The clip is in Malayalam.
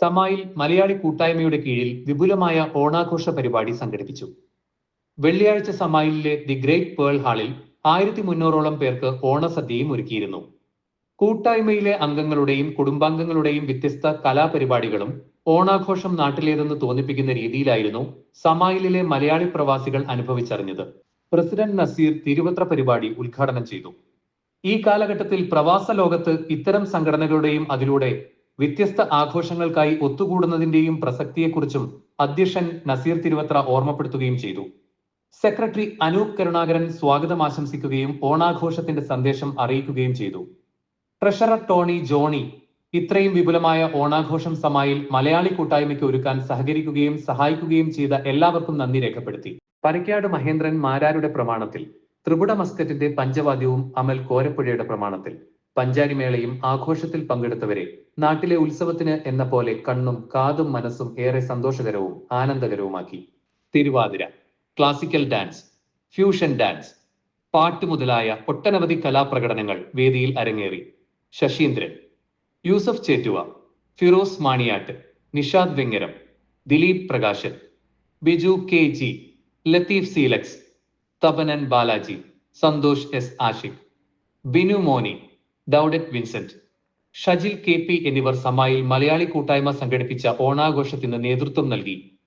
സമായിൽ മലയാളി കൂട്ടായ്മയുടെ കീഴിൽ വിപുലമായ ഓണാഘോഷ പരിപാടി സംഘടിപ്പിച്ചു. വെള്ളിയാഴ്ച സമായിലിലെ ദി ഗ്രേറ്റ് പേൾ ഹാളിൽ ആയിരത്തി മുന്നൂറോളം പേർക്ക് ഓണസദ്യയും ഒരുക്കിയിരുന്നു. കൂട്ടായ്മയിലെ അംഗങ്ങളുടെയും കുടുംബാംഗങ്ങളുടെയും വ്യത്യസ്ത കലാപരിപാടികളും ഓണാഘോഷം നാട്ടിലേതെന്ന് തോന്നിപ്പിക്കുന്ന രീതിയിലായിരുന്നു സമായിലിലെ മലയാളി പ്രവാസികൾ അനുഭവിച്ചറിഞ്ഞത്. പ്രസിഡന്റ് നസീർ തിരുവത്ര പരിപാടി ഉദ്ഘാടനം ചെയ്തു. ഈ കാലഘട്ടത്തിൽ പ്രവാസ ലോകത്ത് ഇത്തരം സംഘടനകളുടെയും അതിലൂടെ വ്യത്യസ്ത ആഘോഷങ്ങൾക്കായി ഒത്തുകൂടുന്നതിന്റെയും പ്രസക്തിയെക്കുറിച്ചും അധ്യക്ഷൻ നസീർ തിരുവത്ര ഓർമ്മപ്പെടുത്തുകയും ചെയ്തു. സെക്രട്ടറി അനൂപ് കരുണാകരൻ സ്വാഗതം ആശംസിക്കുകയും ഓണാഘോഷത്തിന്റെ സന്ദേശം അറിയിക്കുകയും ചെയ്തു. ട്രഷറർ ടോണി ജോണി ഇത്രയും വിപുലമായ ഓണാഘോഷം സമായിൽ മലയാളി കൂട്ടായ്മയ്ക്ക് ഒരുക്കാൻ സഹകരിക്കുകയും സഹായിക്കുകയും ചെയ്ത എല്ലാവർക്കും നന്ദി രേഖപ്പെടുത്തി. പരക്കാട് മഹേന്ദ്രൻ മാരാരുടെ പ്രമാണത്തിൽ ത്രിപുട മസ്കറ്റിന്റെ പഞ്ചവാദ്യവും അമൽ കോരപ്പുഴയുടെ പ്രമാണത്തിൽ. പഞ്ചാരിമേളയും ആഘോഷത്തിൽ പങ്കെടുത്തവരെ നാട്ടിലെ ഉത്സവത്തിന് എന്ന പോലെ കണ്ണും കാതും മനസ്സും ഏറെ സന്തോഷകരവും ആനന്ദകരവുമാക്കി. Thiruvathira classical dance fusion dance പാട്ട് മുതലായ ഒട്ടനവധി കലാപ്രകടനങ്ങൾ വേദിയിൽ അരങ്ങേറി. ശശീന്ദ്രൻ യൂസഫ് ചേറ്റുവ ഫിറോസ് മാണിയാട്ട് നിഷാദ് വെങ്ങരം ദിലീപ് പ്രകാശൻ ബിജു കെ ജി ലത്തീഫ് സീലക്സ് തപനൻ ബാലാജി സന്തോഷ് എസ് ആഷിഖ് ബിനു മോനി ഡൌഡറ്റ് വിൻസെന്റ്. ഷജിൽ കെ പി എന്നിവർ സമായിൽ മലയാളി കൂട്ടായ്മ സംഘടിപ്പിച്ച ഓണാഘോഷത്തിന് നേതൃത്വം നൽകി.